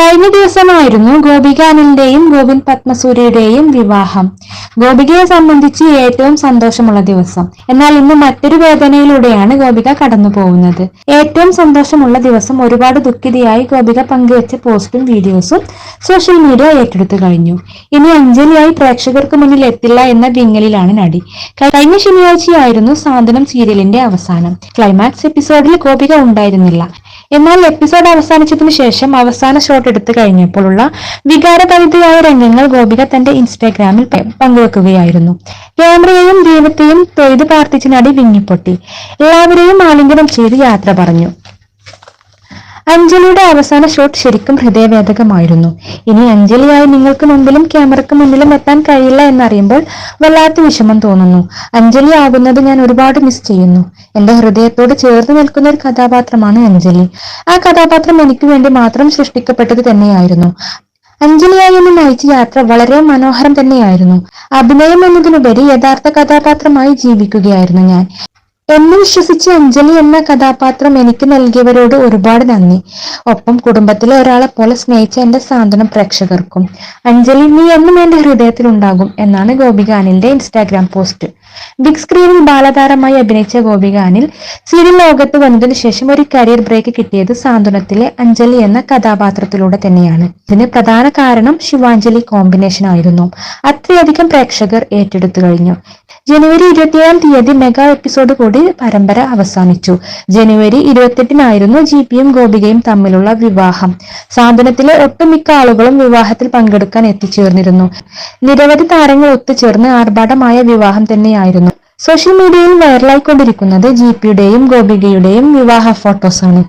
കഴിഞ്ഞ ദിവസമായിരുന്നു ഗോപിക അനിലിന്റെയും ഗോവിന്ദ് പത്മസൂര്യയുടെയും വിവാഹം. ഗോപികയെ സംബന്ധിച്ച് ഏറ്റവും സന്തോഷമുള്ള ദിവസം. എന്നാൽ ഇന്ന് മറ്റൊരു വേദനയിലൂടെയാണ് ഗോപിക കടന്നു പോകുന്നത് ഏറ്റവും സന്തോഷമുള്ള ദിവസം ഒരുപാട് ദുഃഖിതയായി ഗോപിക പങ്കുവച്ച പോസ്റ്റും വീഡിയോസും സോഷ്യൽ മീഡിയ ഏറ്റെടുത്തു കഴിഞ്ഞു. ഇനി അഞ്ജലിയായി പ്രേക്ഷകർക്ക് മുന്നിൽ എത്തില്ല എന്ന വിങ്ങലിലാണ് നടി. കഴിഞ്ഞ ശനിയാഴ്ചയായിരുന്നു സാന്ത്വനം സീരിയലിന്റെ അവസാനം. ക്ലൈമാക്സ് എപ്പിസോഡിൽ ഗോപിക ഉണ്ടായിരുന്നില്ല. എന്നാൽ എപ്പിസോഡ് അവസാനിച്ചതിനു ശേഷം അവസാന ഷോട്ട് എടുത്തു കഴിഞ്ഞപ്പോഴുള്ള വികാരഭരിതയായ രംഗങ്ങൾ ഗോപിക തന്റെ ഇൻസ്റ്റാഗ്രാമിൽ പങ്കുവെക്കുകയായിരുന്നു. ക്യാമറയെയും ദൈവത്തെയും തൊയ്ത് പ്രാർത്ഥിച്ച് നടി വിങ്ങിപ്പൊട്ടി. എല്ലാവരെയും ആലിംഗനം ചെയ്ത് യാത്ര പറഞ്ഞു. അഞ്ജലിയുടെ അവസാന ഷോട്ട് ശരിക്കും ഹൃദയവേദകമായിരുന്നു. ഇനി അഞ്ജലിയായി നിങ്ങൾക്ക് മുമ്പിലും ക്യാമറക്ക് മുന്നിലും എത്താൻ കഴിയില്ല എന്നറിയുമ്പോൾ വല്ലാത്ത വിഷമം തോന്നുന്നു. അഞ്ജലി ആകുന്നത് ഞാൻ ഒരുപാട് മിസ് ചെയ്യുന്നു. എന്റെ ഹൃദയത്തോട് ചേർന്ന് നിൽക്കുന്ന ഒരു കഥാപാത്രമാണ് അഞ്ജലി. ആ കഥാപാത്രം എനിക്ക് വേണ്ടി മാത്രം സൃഷ്ടിക്കപ്പെട്ടത് തന്നെയായിരുന്നു. അഞ്ജലിയായി എന്നെ നയിച്ച യാത്ര വളരെ മനോഹരം തന്നെയായിരുന്നു. അഭിനയം എന്നതിനുപരി യഥാർത്ഥ കഥാപാത്രമായി ജീവിക്കുകയായിരുന്നു ഞാൻ. എന്നെ വിശ്വസിച്ച് അഞ്ജലി എന്ന കഥാപാത്രം എനിക്ക് നൽകിയവരോട് ഒരുപാട് നന്ദി. ഒപ്പം കുടുംബത്തിലെ ഒരാളെ പോലെ സ്നേഹിച്ച എന്റെ സാന്ത്വനം പ്രേക്ഷകർക്കും. അഞ്ജലി നീ എന്നും എന്റെ ഹൃദയത്തിൽ ഉണ്ടാകും എന്നാണ് ഗോപിക അനിലിന്റെ ഇൻസ്റ്റാഗ്രാം പോസ്റ്റ് ബിഗ് സ്ക്രീനിൽ ബാലതാരമായി അഭിനയിച്ച ഗോപിക അനിൽ സീരിയൽ ലോകത്ത് വന്നതിനു ശേഷം ഒരു കരിയർ ബ്രേക്ക് കിട്ടിയത് സാന്ത്വനത്തിലെ അഞ്ജലി എന്ന കഥാപാത്രത്തിലൂടെ തന്നെയാണ്. ഇതിന് പ്രധാന കാരണം ശിവാഞ്ജലി കോമ്പിനേഷൻ ആയിരുന്നു. അത്രയധികം പ്രേക്ഷകർ ഏറ്റെടുത്തു കഴിഞ്ഞു. ജനുവരി ഇരുപത്തിയേഴാം തീയതി മെഗാ എപ്പിസോഡ് കൂടി പരമ്പര അവസാനിച്ചു. ജനുവരി ഇരുപത്തെട്ടിനായിരുന്നു ജി പിയും ഗോപികയും തമ്മിലുള്ള വിവാഹം. സാധനത്തിലെ ഒട്ടുമിക്ക ആളുകളും വിവാഹത്തിൽ പങ്കെടുക്കാൻ എത്തിച്ചേർന്നിരുന്നു. നിരവധി താരങ്ങൾ ഒത്തുചേർന്ന് ആർഭാടമായ വിവാഹം തന്നെയായിരുന്നു. സോഷ്യൽ മീഡിയയിൽ വൈറലായിക്കൊണ്ടിരിക്കുന്നത് ജി പിയുടെയും ഗോപികയുടെയും വിവാഹ ഫോട്ടോസാണ്.